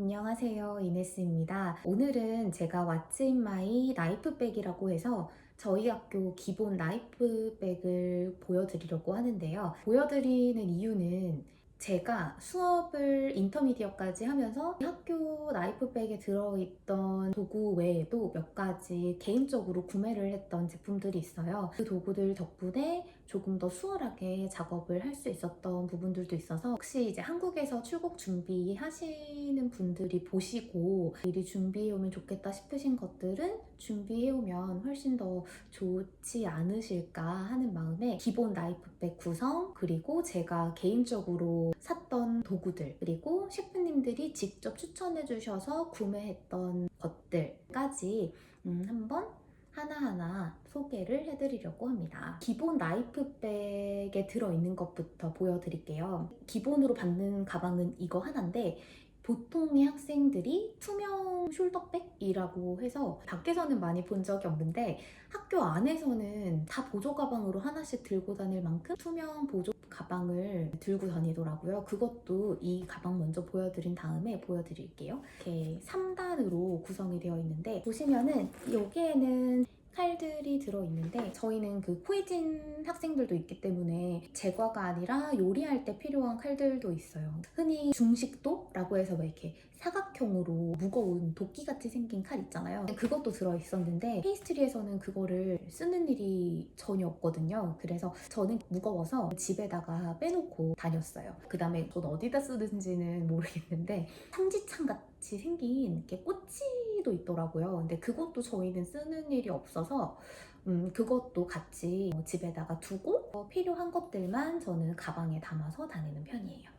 안녕하세요. 이네스입니다. 오늘은 제가 왓츠인마이 나이프백이라고 해서 저희 학교 기본 나이프백을 보여드리려고 하는데요. 보여드리는 이유는 제가 수업을 인터미디어까지 하면서 학교 나이프백에 들어있던 도구 외에도 몇 가지 개인적으로 구매를 했던 제품들이 있어요. 그 도구들 덕분에 조금 더 수월하게 작업을 할 수 있었던 부분들도 있어서 혹시 이제 한국에서 출국 준비하시는 분들이 보시고 미리 준비해오면 좋겠다 싶으신 것들은 준비해오면 훨씬 더 좋지 않으실까 하는 마음에 기본 나이프백 구성 그리고 제가 개인적으로 샀던 도구들 그리고 셰프님들이 직접 추천해 주셔서 구매했던 것들까지 음, 한번 하나하나 소개를 해드리려고 합니다. 기본 나이프백에 들어있는 것부터 보여드릴게요. 기본으로 받는 가방은 이거 하나인데 보통의 학생들이 투명 숄더백이라고 해서 밖에서는 많이 본 적이 없는데 학교 안에서는 다 보조 가방으로 하나씩 들고 다닐 만큼 투명 보조 가방을 들고 다니더라고요. 그것도 이 가방 먼저 보여드린 다음에 보여드릴게요. 이렇게 3단으로 구성이 되어 있는데 보시면은 여기에는 칼들이 들어있는데 저희는 그 코이진 학생들도 있기 때문에 제과가 아니라 요리할 때 필요한 칼들도 있어요. 흔히 중식도라고 해서 막 이렇게 사각형으로 무거운 도끼같이 생긴 칼 있잖아요. 그것도 들어있었는데 페이스트리에서는 그거를 쓰는 일이 전혀 없거든요. 그래서 저는 무거워서 집에다가 빼놓고 다녔어요. 그 다음에 전 어디다 쓰는지는 모르겠는데 삼지창 같이 생긴 이렇게 꼬치도 있더라고요. 근데 그것도 저희는 쓰는 일이 없어서 음, 그것도 같이 집에다가 두고 어, 필요한 것들만 저는 가방에 담아서 다니는 편이에요.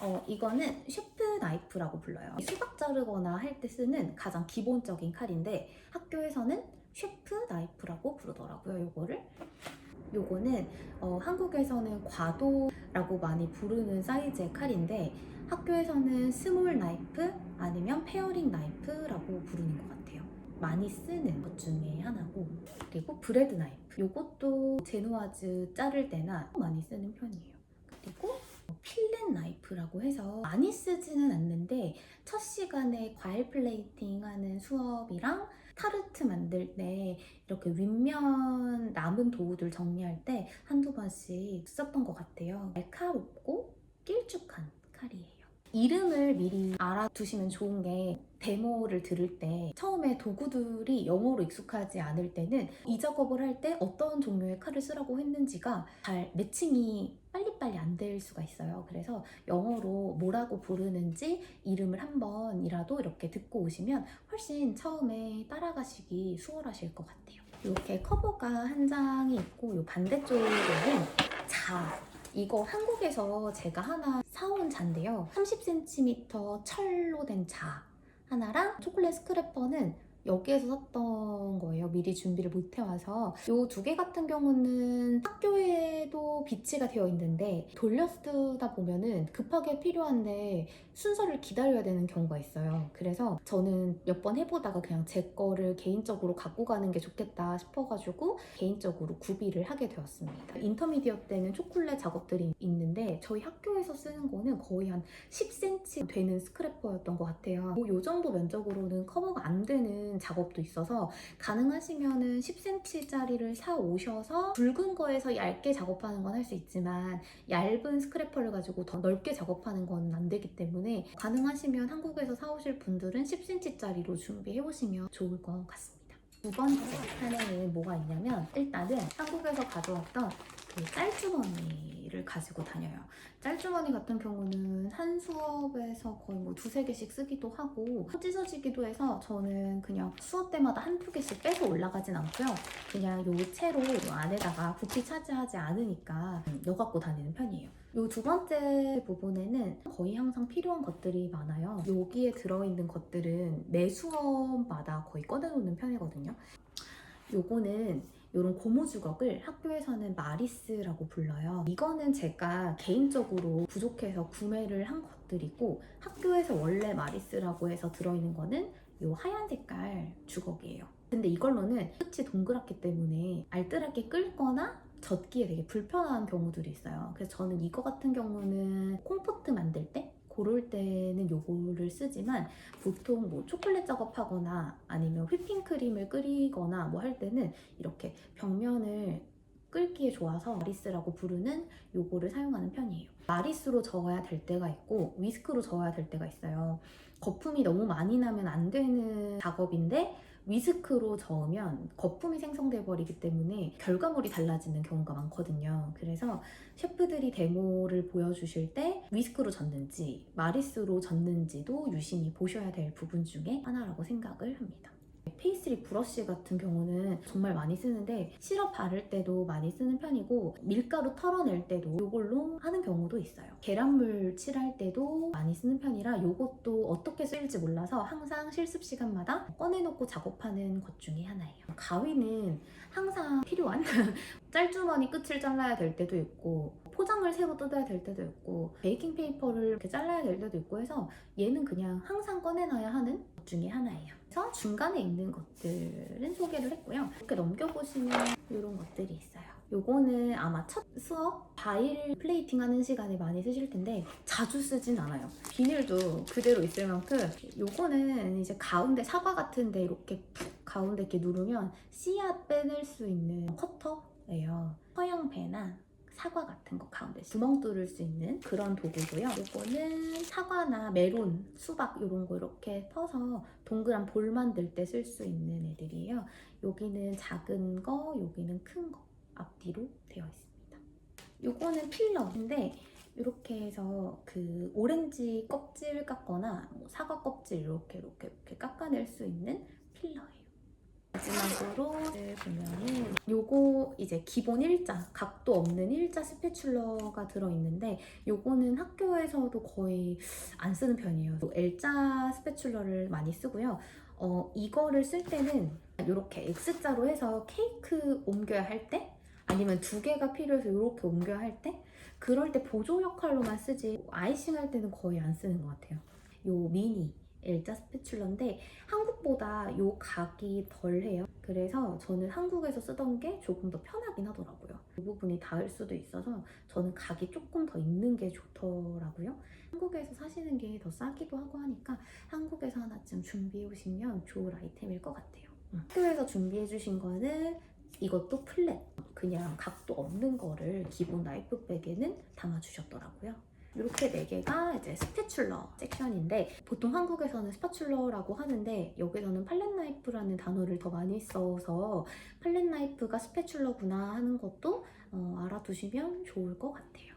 어, 이거는 셰프 나이프라고 불러요. 수박 자르거나 할 때 쓰는 가장 기본적인 칼인데 학교에서는 셰프 나이프라고 부르더라고요. 요거를. 요거는 어, 한국에서는 과도라고 많이 부르는 사이즈의 칼인데 학교에서는 스몰 나이프 아니면 페어링 나이프라고 부르는 것 같아요. 많이 쓰는 것 중에 하나고 그리고 브레드 나이프 요것도 제노아즈 자를 때나 많이 쓰는 편이에요. 그리고 필렛 나이프라고 해서 많이 쓰지는 않는데 첫 시간에 과일 플레이팅 하는 수업이랑 타르트 만들 때 이렇게 윗면 남은 도구들 정리할 때 한두 번씩 썼던 것 같아요. 날카롭고 길쭉한 칼이에요. 이름을 미리 알아두시면 좋은 게 데모를 들을 때 처음에 도구들이 영어로 익숙하지 않을 때는 이 작업을 할 때 어떤 종류의 칼을 쓰라고 했는지가 잘 매칭이 빨리빨리 안 될 수가 있어요. 그래서 영어로 뭐라고 부르는지 이름을 한 번이라도 이렇게 듣고 오시면 훨씬 처음에 따라가시기 수월하실 것 같아요. 이렇게 커버가 한 장이 있고 이 반대쪽에는 자 이거 한국에서 제가 하나 사온 잔데요. 30cm 철로 된 자 하나랑 초콜릿 스크래퍼는 여기에서 샀던 거예요. 미리 준비를 못 해와서. 이두개 같은 경우는 학교에도 비치가 되어 있는데 돌려 쓰다 보면은 급하게 필요한데 순서를 기다려야 되는 경우가 있어요. 그래서 저는 몇 번 해보다가 그냥 제 거를 개인적으로 갖고 가는 게 좋겠다 싶어가지고 개인적으로 구비를 하게 되었습니다. 인터미디어 때는 초콜릿 작업들이 있는데 저희 학교에서 쓰는 거는 거의 한 10cm 되는 스크래퍼였던 것 같아요. 뭐이 정도 면적으로는 커버가 안 되는 작업도 있어서 가능하시면은 10cm짜리를 사 오셔서 굵은 거에서 얇게 작업하는 건 할 수 있지만 얇은 스크래퍼를 가지고 더 넓게 작업하는 건 안 되기 때문에 가능하시면 한국에서 사오실 분들은 10cm짜리로 준비해 오시면 좋을 것 같습니다. 두 번째 사례는 뭐가 있냐면 일단은 한국에서 가져왔던 그 짤주머니를 가지고 다녀요. 짤주머니 같은 경우는 한 수업에서 거의 뭐 두세 개씩 쓰기도 하고 찢어지기도 해서 저는 그냥 수업 때마다 한두 개씩 빼서 올라가진 않고요. 그냥 요 채로 요 안에다가 부피 차지하지 않으니까 넣어 갖고 다니는 편이에요. 요 두 번째 부분에는 거의 항상 필요한 것들이 많아요. 여기에 들어있는 것들은 매 수업마다 거의 꺼내놓는 편이거든요. 요거는 이런 고무 주걱을 학교에서는 마리스라고 불러요. 이거는 제가 개인적으로 부족해서 구매를 한 것들이고 학교에서 원래 마리스라고 해서 들어있는 거는 이 하얀 색깔 주걱이에요. 근데 이걸로는 끝이 동그랗기 때문에 알뜰하게 끌거나 젓기에 되게 불편한 경우들이 있어요. 그래서 저는 이거 같은 경우는 콤포트 만들 때 그럴 때는 요거를 쓰지만 보통 뭐 초콜릿 작업하거나 아니면 휘핑크림을 끓이거나 뭐 할 때는 이렇게 벽면을 끓기에 좋아서 마리스라고 부르는 요거를 사용하는 편이에요. 마리스로 저어야 될 때가 있고 위스크로 저어야 될 때가 있어요. 거품이 너무 많이 나면 안 되는 작업인데 위스크로 저으면 거품이 생성돼 버리기 때문에 결과물이 달라지는 경우가 많거든요. 그래서 셰프들이 데모를 보여주실 때 위스크로 젓는지 마리스로 젓는지도 유심히 보셔야 될 부분 중에 하나라고 생각을 합니다. 페이스리 브러쉬 같은 경우는 정말 많이 쓰는데 시럽 바를 때도 많이 쓰는 편이고 밀가루 털어낼 때도 이걸로 하는 경우도 있어요. 계란물 칠할 때도 많이 쓰는 편이라 이것도 어떻게 쓰일지 몰라서 항상 실습 시간마다 꺼내놓고 작업하는 것 중에 하나예요. 가위는 항상 필요한 짤주머니 끝을 잘라야 될 때도 있고 포장을 새로 뜯어야 될 때도 있고 베이킹 페이퍼를 이렇게 잘라야 될 때도 있고 해서 얘는 그냥 항상 꺼내놔야 하는 것 중에 하나예요. 그래서 중간에 있는 것들은 소개를 했고요. 이렇게 넘겨보시면 이런 것들이 있어요. 요거는 아마 첫 수업 바일 플레이팅 하는 시간에 많이 쓰실 텐데 자주 쓰진 않아요. 비닐도 그대로 있을 만큼 요거는 이제 가운데 사과 같은데 이렇게 푹 가운데 이렇게 누르면 씨앗 빼낼 수 있는 커터예요. 서양배나 사과 같은 거 가운데 구멍 뚫을 수 있는 그런 도구고요. 이거는 사과나 메론, 수박 이런 거 이렇게 터서 동그란 볼 만들 때 쓸 수 있는 애들이에요. 여기는 작은 거, 여기는 큰 거 앞뒤로 되어 있습니다. 요거는 필러인데 이렇게 해서 그 오렌지 껍질 깎거나 뭐 사과 껍질 이렇게 이렇게 이렇게 깎아낼 수 있는 필러예요. 마지막으로 네, 보면은 요거 이제 기본 일자 각도 없는 일자 스패츌러가 들어있는데 요거는 학교에서도 거의 안 쓰는 편이에요. L자 스패츌러를 많이 쓰고요. 어, 이거를 쓸 때는 이렇게 X자로 해서 케이크 옮겨야 할 때 아니면 두 개가 필요해서 이렇게 옮겨야 할 때 그럴 때 보조 역할로만 쓰지 아이싱 할 때는 거의 안 쓰는 것 같아요. 요 미니 L자 스패츌러인데 한국보다 요 각이 덜해요. 그래서 저는 한국에서 쓰던 게 조금 더 편하긴 하더라고요. 이 부분이 닿을 수도 있어서 저는 각이 조금 더 있는 게 좋더라고요. 한국에서 사시는 게 더 싸기도 하고 하니까 한국에서 하나쯤 준비해 오시면 좋을 아이템일 것 같아요. 학교에서 준비해 주신 거는 이것도 플랫, 그냥 각도 없는 거를 기본 나이프백에는 담아주셨더라고요. 이렇게 네 개가 이제 스패츌러 섹션인데 보통 한국에서는 스파츌러라고 하는데 여기서는 팔렛 나이프라는 단어를 더 많이 써서 팔렛 나이프가 스패츌러구나 하는 것도 어, 알아두시면 좋을 것 같아요.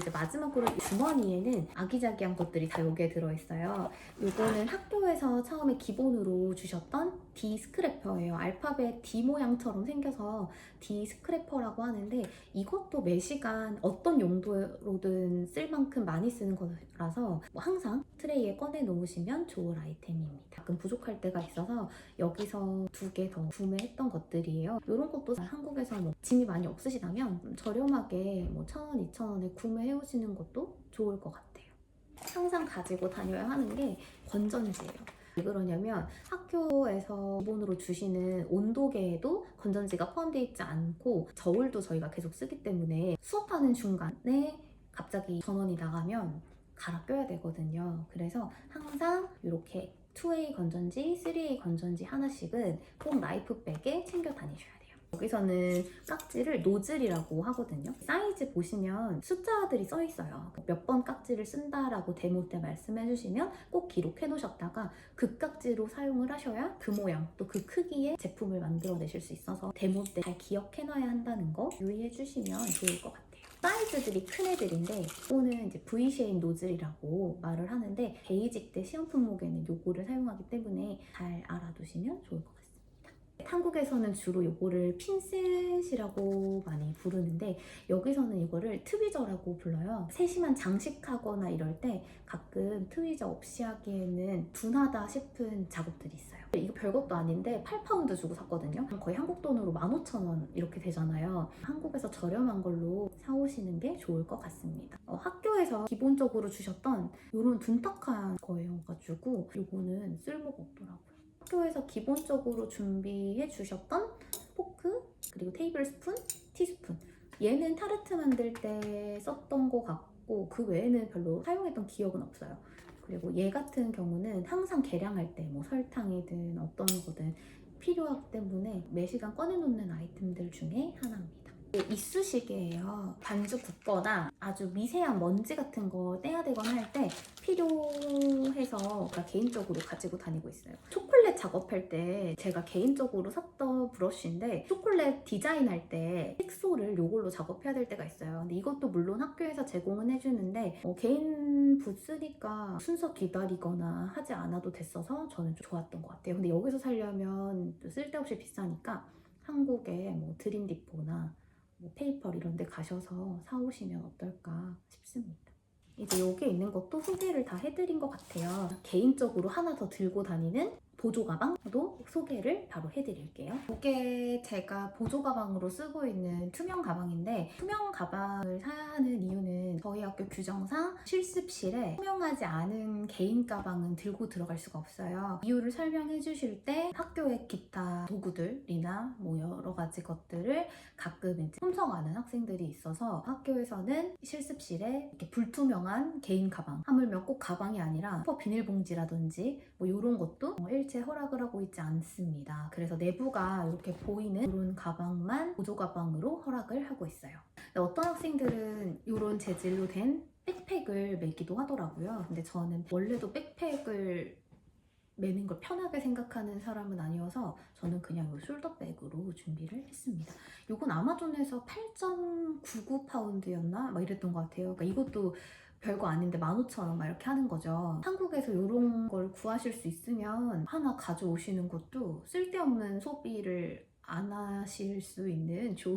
이제 마지막으로 이 주머니에는 아기자기한 것들이 다 여기에 들어있어요. 이거는 학교에서 처음에 기본으로 주셨던 D 스크래퍼예요. 알파벳 D 모양처럼 생겨서 D 스크래퍼라고 하는데 이것도 매 시간 어떤 용도로든 쓸 만큼 많이 쓰는 거라서 뭐 항상 트레이에 꺼내 놓으시면 좋을 아이템입니다. 가끔 부족할 때가 있어서 여기서 두 개 더 구매했던 것들이에요. 이런 것도 한국에서 뭐 짐이 많이 없으시다면 좀 저렴하게 뭐 천 원, 이천 원에 구매해 오시는 것도 좋을 것 같아요. 항상 가지고 다녀야 하는 게 건전지예요. 왜 그러냐면 학교에서 기본으로 주시는 온도계에도 건전지가 포함되어 있지 않고 저울도 저희가 계속 쓰기 때문에 수업하는 중간에 갑자기 전원이 나가면 갈아 껴야 되거든요. 그래서 항상 이렇게 2A 건전지, 3A 건전지 하나씩은 꼭 라이프백에 챙겨 다니셔야 돼요. 여기서는 깍지를 노즐이라고 하거든요. 사이즈 보시면 숫자들이 써 있어요. 몇 번 깍지를 쓴다라고 데모 때 말씀해 주시면 꼭 기록해 놓으셨다가 그 깍지로 사용을 하셔야 그 모양 또 그 크기의 제품을 만들어 내실 수 있어서 데모 때 잘 기억해 놔야 한다는 거 유의해 주시면 좋을 것 같아요. 사이즈들이 큰 애들인데 이거는 이제 V-쉐인 노즐이라고 말을 하는데 베이직 때 시험 품목에는 요거를 사용하기 때문에 잘 알아두시면 좋을 것 같습니다. 한국에서는 주로 요거를 핀셋이라고 많이 부르는데 여기서는 이거를 트위저라고 불러요. 세심한 장식하거나 이럴 때 가끔 트위저 없이 하기에는 둔하다 싶은 작업들이 있어요. 이거 별것도 아닌데 8파운드 주고 샀거든요. 거의 한국 돈으로 15,000원 이렇게 되잖아요. 한국에서 저렴한 걸로 사오시는 게 좋을 것 같습니다. 어, 학교에서 기본적으로 주셨던 이런 둔탁한 거여가지고 이거는 쓸모가 없더라고요. 학교에서 기본적으로 준비해 주셨던 포크 그리고 테이블 스푼, 티스푼 얘는 타르트 만들 때 썼던 것 같고 그 외에는 별로 사용했던 기억은 없어요. 그리고 얘 같은 경우는 항상 계량할 때 뭐 설탕이든 어떤 거든 필요하기 때문에 매 시간 꺼내놓는 아이템들 중에 하나입니다. 이쑤시개예요. 반죽 굽거나 아주 미세한 먼지 같은 거 떼야 되거나 할 때 필요해서 개인적으로 가지고 다니고 있어요. 초콜릿 작업할 때 제가 개인적으로 샀던 브러쉬인데 초콜릿 디자인할 때 색소를 이걸로 작업해야 될 때가 있어요. 근데 이것도 물론 학교에서 제공은 해주는데 어, 개인 부스니까 순서 기다리거나 하지 않아도 됐어서 저는 좀 좋았던 것 같아요. 근데 여기서 살려면 또 쓸데없이 비싸니까 한국에 뭐 드림디포나 뭐 페이퍼 이런 데 가셔서 사오시면 어떨까 싶습니다. 이제 여기 있는 것도 소개를 다 해드린 것 같아요. 개인적으로 하나 더 들고 다니는 보조 가방도 소개를 바로 해드릴게요. 이게 제가 보조 가방으로 쓰고 있는 투명 가방인데 투명 가방을 사야 하는 이유는 저희 학교 규정상 실습실에 투명하지 않은 개인 가방은 들고 들어갈 수가 없어요. 이유를 설명해 주실 때 학교의 기타 도구들이나 뭐 여러 가지 것들을 가끔 이제 훔쳐가는 학생들이 있어서 학교에서는 실습실에 이렇게 불투명한 개인 가방 하물며 꼭 가방이 아니라 비닐봉지라든지 뭐 이런 것도 어, 일체 허락을 하고 있지 않습니다. 그래서 내부가 이렇게 보이는 이런 가방만 보조 가방으로 허락을 하고 있어요. 어떤 학생들은 이런 재질로 된 백팩을 매기도 하더라고요. 근데 저는 원래도 백팩을 매는 걸 편하게 생각하는 사람은 아니어서 저는 그냥 이 숄더백으로 준비를 했습니다. 이건 아마존에서 8.99파운드였나? 막 이랬던 것 같아요. 그러니까 이것도 별거 아닌데 15,000원 막 이렇게 하는 거죠. 한국에서 이런 걸 구하실 수 있으면 하나 가져오시는 것도 쓸데없는 소비를 안 하실 수 있는 좋은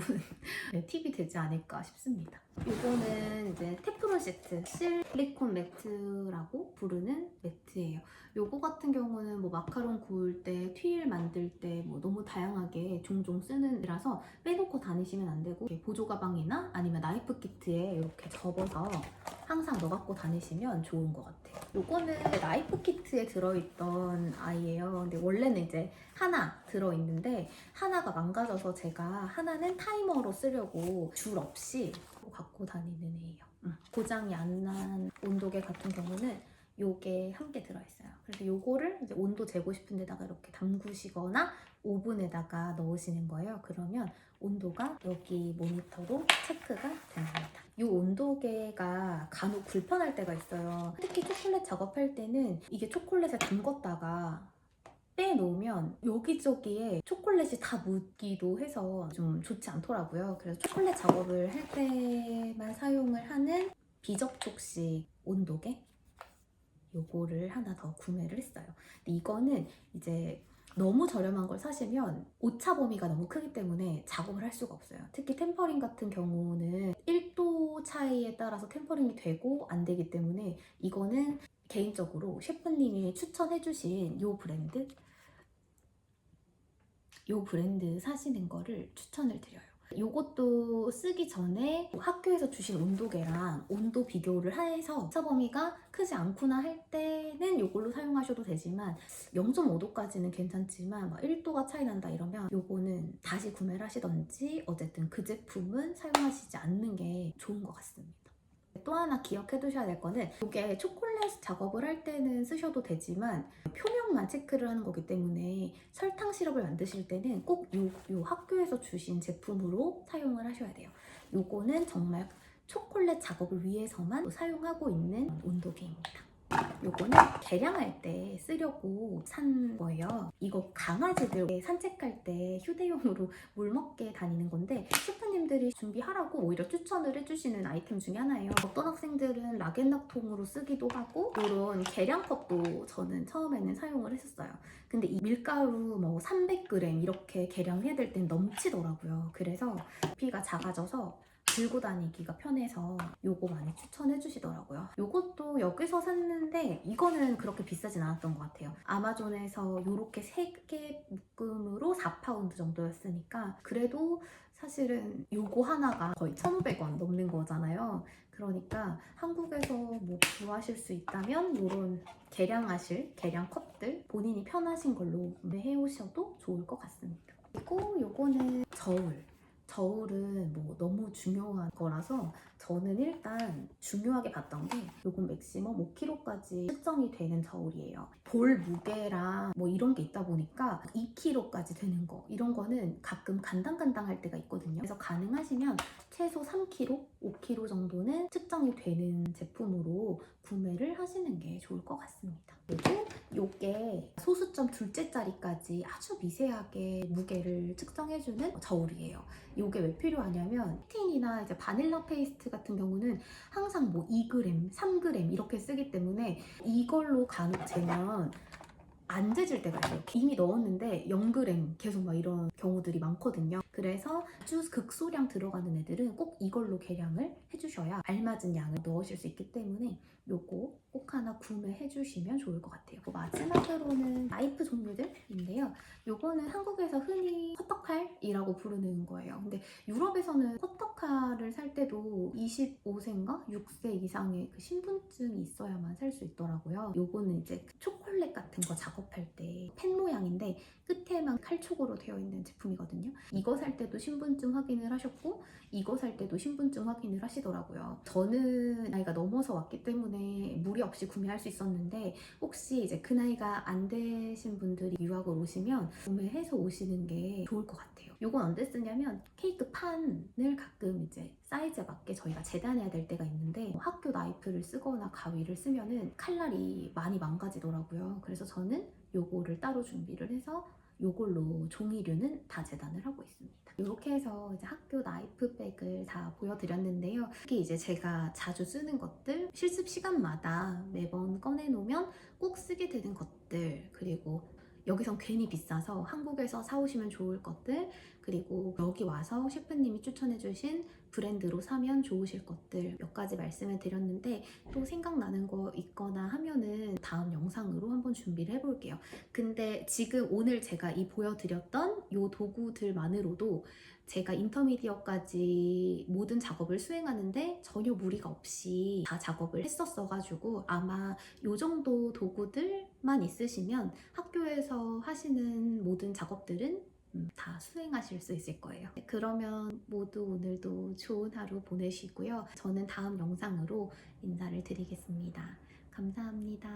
네, 팁이 되지 않을까 싶습니다. 이거는 이제 테프론 시트, 실리콘 매트라고 부르는 매트예요. 요거 같은 경우는 뭐 마카롱 구울 때, 튀일 만들 때 뭐 너무 다양하게 종종 쓰는 이라서 빼놓고 다니시면 안 되고 보조 가방이나 아니면 나이프 키트에 이렇게 접어서 항상 넣어갖고 다니시면 좋은 것 같아요. 요거는 나이프 키트에 들어있던 아이예요. 근데 원래는 이제 하나 들어있는데 하나가 망가져서 제가 하나는 타이머로 쓰려고 줄 없이 갖고 다니는 애예요. 음, 고장이 안 난 온도계 같은 경우는 요게 한개 들어있어요. 그래서 요거를 이제 온도 재고 싶은 데다가 이렇게 담그시거나 오븐에다가 넣으시는 거예요. 그러면 온도가 여기 모니터로 체크가 됩니다. 이 온도계가 간혹 불편할 때가 있어요. 특히 초콜릿 작업할 때는 이게 초콜릿에 담궜다가 빼놓으면 여기저기에 초콜릿이 다 묻기도 해서 좀 좋지 않더라고요. 그래서 초콜릿 작업을 할 때만 사용을 하는 비접촉식 온도계 요거를 하나 더 구매를 했어요. 근데 이거는 이제 너무 저렴한 걸 사시면 오차 범위가 너무 크기 때문에 작업을 할 수가 없어요. 특히 템퍼링 같은 경우는 1도 차이에 따라서 템퍼링이 되고 안 되기 때문에 이거는 개인적으로 셰프님이 추천해주신 이 브랜드 이 브랜드 사시는 거를 추천을 드려요. 요것도 쓰기 전에 학교에서 주신 온도계랑 온도 비교를 해서 오차 범위가 크지 않구나 할 때는 이걸로 사용하셔도 되지만 0.5도까지는 괜찮지만 막 1도가 차이 난다 이러면 요거는 다시 구매를 하시던지 어쨌든 그 제품은 사용하시지 않는 게 좋은 것 같습니다. 또 하나 기억해 두셔야 될 거는 이게 초콜릿 작업을 할 때는 쓰셔도 되지만 표면만 체크를 하는 거기 때문에 설탕 시럽을 만드실 때는 꼭 요, 요 학교에서 주신 제품으로 사용을 하셔야 돼요. 요거는 정말 초콜릿 작업을 위해서만 사용하고 있는 온도계입니다. 요거는 계량할 때 쓰려고 산 거예요. 이거 강아지들 산책할 때 휴대용으로 물 먹게 다니는 건데 셰프님들이 준비하라고 오히려 추천을 해주시는 아이템 중에 하나예요. 어떤 학생들은 락앤락통으로 쓰기도 하고 이런 계량컵도 저는 처음에는 사용을 했었어요. 근데 이 밀가루 뭐 300g 이렇게 계량해야 될 땐 넘치더라고요. 그래서 부피가 작아져서 들고 다니기가 편해서 요거 많이 추천해 주시더라고요. 요것도 여기서 샀는데 이거는 그렇게 비싸진 않았던 것 같아요. 아마존에서 요렇게 3개 묶음으로 4파운드 정도였으니까 그래도 사실은 요거 하나가 거의 1,500원 넘는 거잖아요. 그러니까 한국에서 뭐 구하실 수 있다면 요런 계량하실 계량 컵들 본인이 편하신 걸로 구매해 오셔도 좋을 것 같습니다. 그리고 요거는 저울. 저울은 뭐 너무 중요한 거라서 저는 일단 중요하게 봤던 게 요건 맥시멈 5kg까지 측정이 되는 저울이에요. 볼 무게랑 뭐 이런 게 있다 보니까 2kg까지 되는 거 이런 거는 가끔 간당간당할 때가 있거든요. 그래서 가능하시면 최소 3kg, 5kg 정도는 측정이 되는 제품으로 구매를 하시는 게 좋을 것 같습니다. 그리고 요게 소수점 둘째 자리까지 아주 미세하게 무게를 측정해주는 저울이에요. 요게 왜 필요하냐면 틴이나 이제 바닐라 페이스트 같은 경우는 항상 뭐 2g, 3g 이렇게 쓰기 때문에 이걸로 간혹 재면 안 재질 때가 있어요. 이미 넣었는데 0g 계속 막 이런 경우들이 많거든요. 그래서 아주 극소량 들어가는 애들은 꼭 이걸로 계량을 해주셔야 알맞은 양을 넣으실 수 있기 때문에 요거 꼭 하나 구매해 주시면 좋을 것 같아요. 그 마지막으로는 나이프 종류들인데요. 요거는 한국에서 흔히 커터칼이라고 부르는 거예요. 근데 유럽에서는 커터칼을 살 때도 25세인가 6세 이상의 그 신분증이 있어야만 살 수 있더라고요. 요거는 이제 초콜릿 같은 거 작업할 때 펜 모양인데 끝에만 칼촉으로 되어 있는 제품이거든요. 이거 살 때도 신분증 확인을 하셨고 이거 살 때도 신분증 확인을 하시더라고요. 저는 나이가 넘어서 왔기 때문에 무리 없이 구매할 수 있었는데 혹시 이제 그 나이가 안 되신 분들이 유학을 오시면 구매해서 오시는 게 좋을 것 같아요. 요건 언제 쓰냐면 케이크 판을 가끔 이제 사이즈에 맞게 저희가 재단해야 될 때가 있는데 학교 나이프를 쓰거나 가위를 쓰면은 칼날이 많이 망가지더라고요. 그래서 저는 요거를 따로 준비를 해서 요걸로 종이류는 다 재단을 하고 있습니다. 이렇게 해서 이제 학교 나이프 백을 다 보여드렸는데요. 특히 이제 제가 자주 쓰는 것들, 실습 시간마다 매번 꺼내놓으면 꼭 쓰게 되는 것들, 그리고 여기선 괜히 비싸서 한국에서 사오시면 좋을 것들, 그리고 여기 와서 셰프님이 추천해주신 브랜드로 사면 좋으실 것들 몇 가지 말씀을 드렸는데 또 생각나는 거 있거나 하면은 다음 영상으로 한번 준비를 해볼게요. 근데 지금 오늘 제가 이 보여드렸던 이 도구들만으로도 제가 인터미디어까지 모든 작업을 수행하는데 전혀 무리가 없이 다 작업을 했었어가지고 아마 이 정도 도구들만 있으시면 학교에서 하시는 모든 작업들은 음, 다 수행하실 수 있을 거예요. 네, 그러면 모두 오늘도 좋은 하루 보내시고요. 저는 다음 영상으로 인사를 드리겠습니다. 감사합니다.